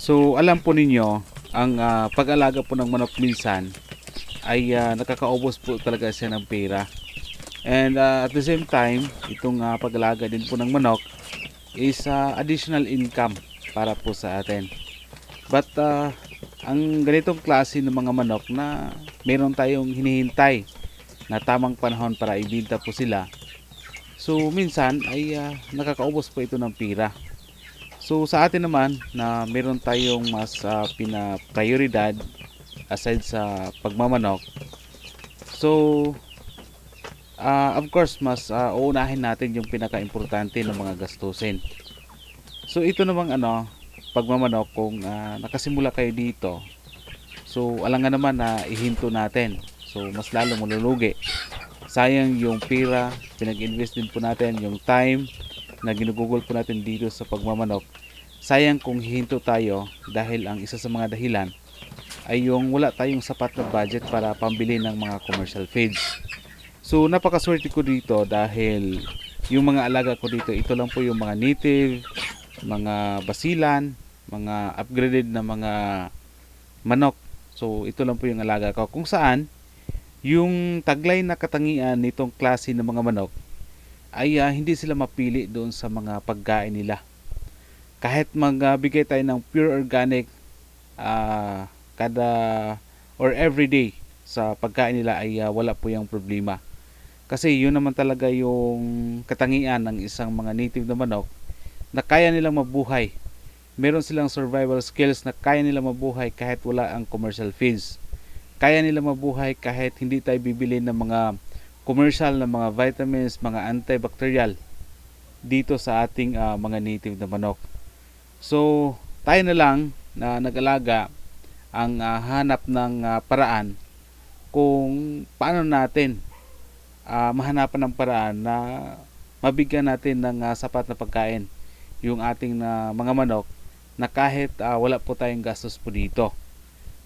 So alam po ninyo, ang ah, pag-alaga po ng manok minsan ay ah, nakakaubos po talaga siya ng pera. And ah, at the same time, itong ah, pag-alaga din po ng manok is ah, additional income para po sa atin. But ah, ang ganitong klase ng mga manok na meron tayong hinihintay na tamang panahon para ibinta po sila. So minsan ay ah, nakakaubos po ito ng pera. So sa atin naman na meron tayong mas ah, pina-prioridad aside sa pagmamanok. So ah, of course mas ah, uunahin natin yung pinaka-importante ng mga gastusin. So ito namang ano, pagmamanok kung ah, nakasimula kayo dito. So alam nga naman na ihinto natin. So mas lalo malulugi. Sayang yung pera, pinag-invest din po natin yung time na ginugugol po natin dito sa pagmamanok. Sayang kung hihinto tayo dahil ang isa sa mga dahilan ay yung wala tayong sapat na budget para pambili ng mga commercial feeds. So napakaswerte ko dito dahil yung mga alaga ko dito, ito lang po yung mga native, mga basilan, mga upgraded na mga manok. So ito lang po yung alaga ko. Kung saan yung taglay na katangian nitong klase ng mga manok ay ah, hindi sila mapili doon sa mga pagkain nila. Kahit magbigay tayo ng pure organic ah, kada or everyday sa pagkain nila ay ah, wala po yung problema. Kasi yun naman talaga yung katangian ng isang mga native na manok na kaya nilang mabuhay. Meron silang survival skills na kaya nilang mabuhay kahit wala ang commercial feeds. Kaya nilang mabuhay kahit hindi tayo bibili ng mga commercial na mga vitamins, mga antibacterial dito sa ating ah, mga native na manok. So, tayo na lang na nag-alaga ang ah, hanap ng ah, paraan kung paano natin ah, mahanapan ng paraan na mabigyan natin ng ah, sapat na pagkain yung ating na mga manok na kahit ah, wala po tayong gastos po dito.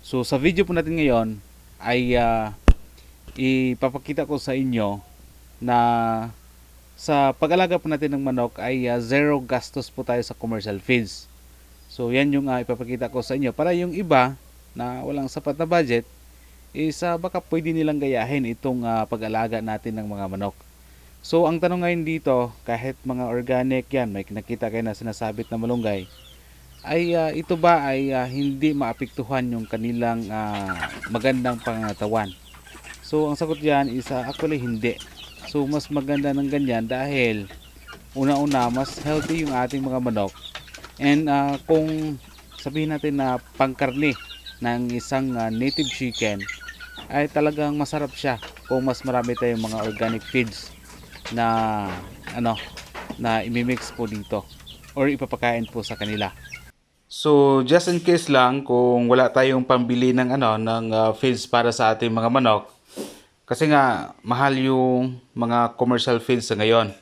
So sa video po natin ngayon ay ah, ipapakita ko sa inyo na sa pag-alaga po natin ng manok ay ah, zero gastos po tayo sa commercial feeds. So yan yung ah, ipapakita ko sa inyo para yung iba na walang sapat na budget is ah, baka pwede nilang gayahin itong ah, pag-alaga natin ng mga manok. So ang tanong ngayon dito, kahit mga organic yan, may nakita kayo na sinasabit na malunggay, ay ah, ito ba ay ah, hindi maapektuhan yung kanilang ah, magandang pangatawan? So ang sagot diyan is ah, actually hindi. So mas maganda ng ganyan dahil una-una mas healthy yung ating mga manok. And ah, kung sabihin natin na pangkarne ng isang ah, native chicken ay talagang masarap siya kung mas marami tayong mga organic feeds na ano na imimix po dito or ipapakain po sa kanila. So, just in case lang kung wala tayong pambili ng ano ng uh, feeds para sa ating mga manok kasi nga mahal yung mga commercial feeds sa ngayon.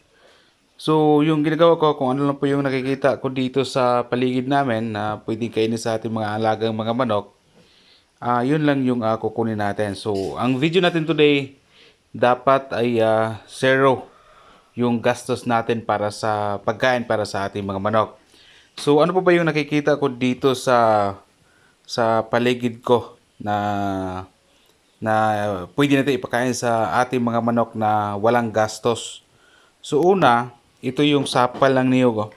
So, yung ginagawa ko kung ano lang po yung nakikita ko dito sa paligid namin na pwedeng kainin sa ating mga alagang mga manok, ah yun lang yung ah, kukunin natin. So, ang video natin today dapat ay ah, zero yung gastos natin para sa pagkain para sa ating mga manok. So ano po ba yung nakikita ko dito sa sa paligid ko na na pwede natin ipakain sa ating mga manok na walang gastos. So una, ito yung sapal ng niyog. oh.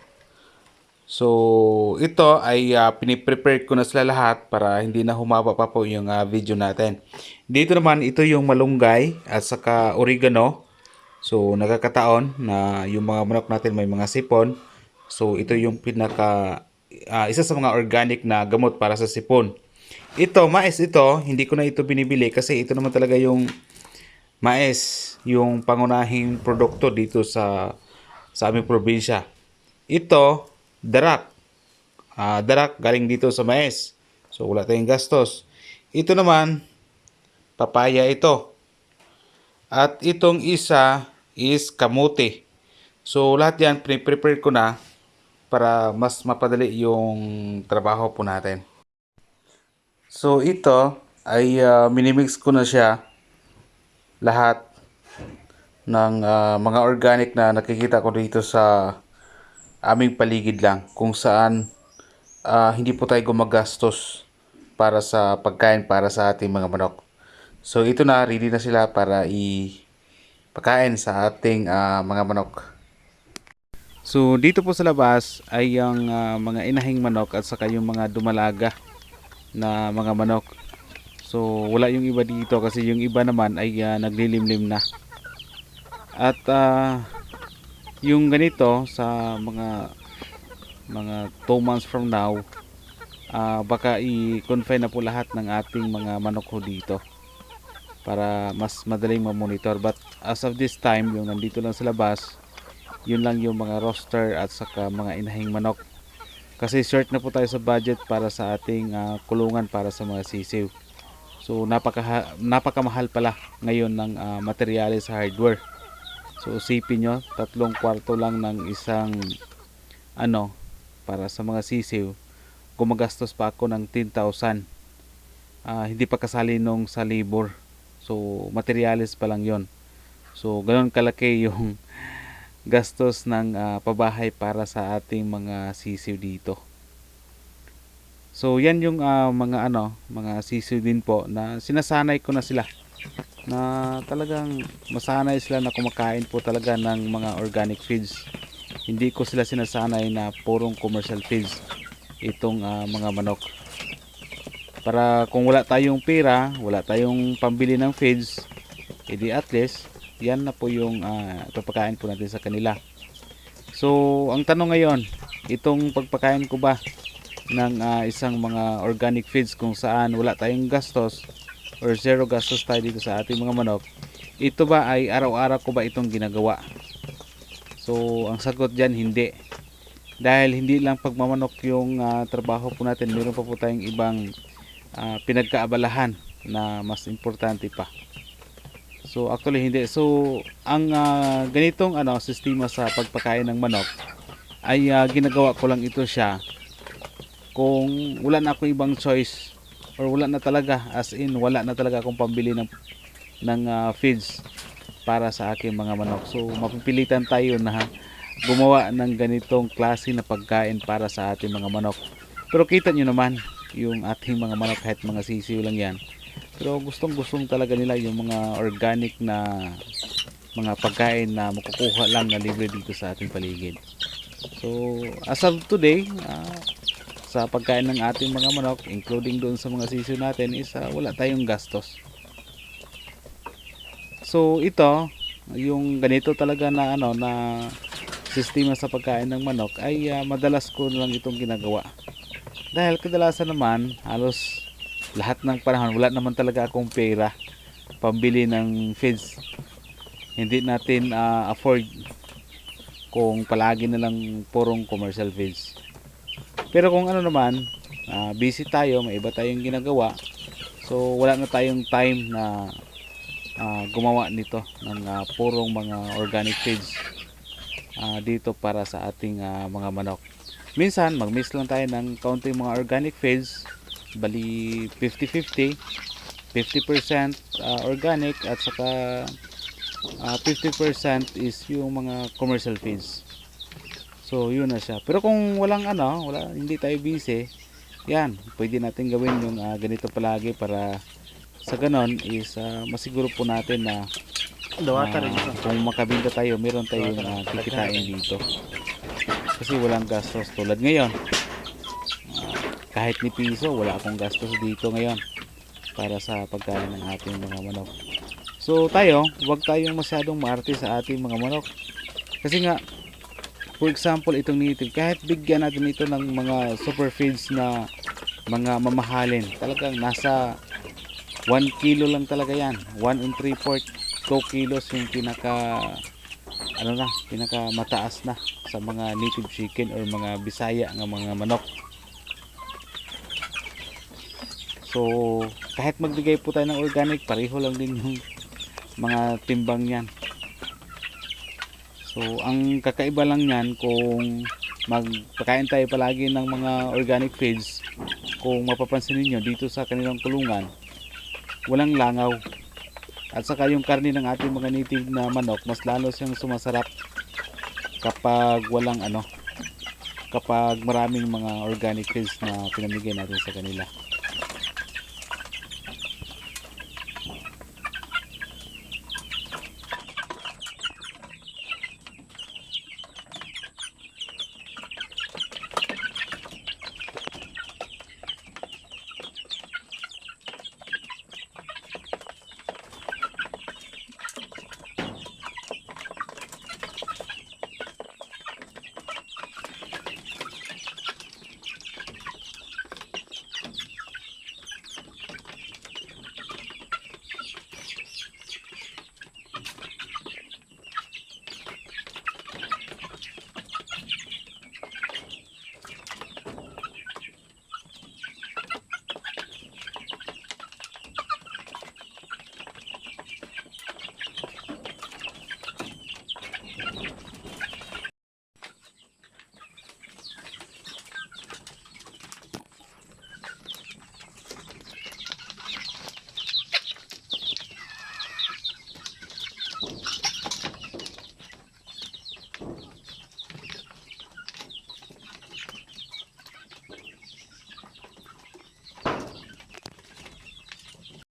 So ito ay uh, piniprepare ko na sila lahat para hindi na humaba pa po yung ah, video natin. Dito naman ito yung malunggay at saka oregano. So nagkakataon na yung mga manok natin may mga sipon. So ito yung pinaka ah, isa sa mga organic na gamot para sa sipon. Ito, mais ito, hindi ko na ito binibili kasi ito naman talaga yung mais, yung pangunahing produkto dito sa sa aming probinsya. Ito, darak. Ah, darak galing dito sa mais. So wala tayong gastos. Ito naman, papaya ito. At itong isa is kamote. So lahat yan, prepare ko na para mas mapadali yung trabaho po natin. So ito ay ah, minimix ko na siya lahat ng ah, mga organic na nakikita ko dito sa aming paligid lang kung saan ah, hindi po tayo gumagastos para sa pagkain para sa ating mga manok. So ito na, ready na sila para ipakain sa ating ah, mga manok. So dito po sa labas ay ang ah, mga inahing manok at saka yung mga dumalaga na mga manok. So wala yung iba dito kasi yung iba naman ay ah, naglilimlim na. At ah, yung ganito sa mga mga 2 months from now ah, baka i-confine na po lahat ng ating mga manok ho dito para mas madaling ma-monitor but as of this time yung nandito lang sa labas yun lang yung mga roster at saka mga inahing manok kasi short na po tayo sa budget para sa ating ah, kulungan para sa mga sisiw. So napaka napakamahal pala ngayon ng ah, materyales sa hardware. So isipin nyo tatlong kwarto lang ng isang ano para sa mga sisiw gumagastos pa ako ng 10,000 Ah, hindi pa kasali nung sa labor. So materials pa lang yon so ganoon kalaki yung gastos ng ah, pabahay para sa ating mga sisiw dito. So yan yung ah, mga ano mga sisiw din po na sinasanay ko na sila. Na talagang masanay sila na kumakain po talaga ng mga organic feeds. Hindi ko sila sinasanay na purong commercial feeds itong ah, mga manok. Para kung wala tayong pera wala tayong pambili ng feeds edi at least yan na po yung ah, papakain po natin sa kanila. So ang tanong ngayon itong pagpakain ko ba ng ah, isang mga organic feeds kung saan wala tayong gastos or zero gastos tayo dito sa ating mga manok ito ba ay araw-araw ko ba itong ginagawa? So ang sagot dyan hindi. Dahil hindi lang pagmamanok yung ah, trabaho po natin meron pa po tayong ibang ah, pinagkaabalahan na mas importante pa so actually hindi. So ang ah, ganitong ano sistema sa pagpakain ng manok ay ah, ginagawa ko lang ito siya kung wala na akong ibang choice or wala na talaga as in wala na talaga akong pambili ng ng ah, feeds para sa aking mga manok. So mapipilitan tayo na gumawa ng ganitong klase na pagkain para sa ating mga manok. Pero kita nyo naman yung ating mga manok kahit mga sisiw lang yan pero gustong gustong talaga nila yung mga organic na mga pagkain na makukuha lang na libre dito sa ating paligid. So as of today ah, sa pagkain ng ating mga manok including doon sa mga sisiw natin is ah, wala tayong gastos. So ito yung ganito talaga na ano na sistema sa pagkain ng manok ay ah, madalas ko lang itong ginagawa. Dahil kadalasan naman halos lahat ng panahon wala naman talaga akong pera. Pambili ng feeds hindi natin ah, afford kung palagi na lang purong commercial feeds pero kung ano naman ah, busy tayo may iba tayong ginagawa. So wala na tayong time na ah, gumawa nito ng ah, purong mga organic feeds ah, dito para sa ating ah, mga manok. Minsan mag-mix lang tayo ng kaunting mga organic feeds bali 50-50 50% ah, organic at saka ah, 50% is yung mga commercial feeds so yun na siya pero kung walang ano wala hindi tayo busy yan pwede natin gawin yung ah, ganito palagi para sa ganon is ah, masiguro po natin na ito. kung makabinta tayo, meron tayong uh, kikitain dito. Kasi walang gastos tulad ngayon. Ah, kahit ni piso, wala akong gastos dito ngayon para sa pagkain ng ating mga manok. So tayo, huwag tayong masyadong maarte sa ating mga manok. Kasi nga, for example, itong native, kahit bigyan natin ito ng mga super feeds na mga mamahalin, talagang nasa 1 kilo lang talaga yan. 1 and 3 fourth 2 kilos yung pinaka ano na, pinaka mataas na sa mga native chicken or mga bisaya nga mga manok. So, kahit magbigay po tayo ng organic, pareho lang din yung mga timbang niyan. So, ang kakaiba lang niyan kung magpakain tayo palagi ng mga organic feeds, kung mapapansin niyo dito sa kanilang kulungan, walang langaw. At saka yung karne ng ating mga native na manok, mas lalo siyang sumasarap kapag walang ano, kapag maraming mga organic feeds na pinamigay natin sa kanila.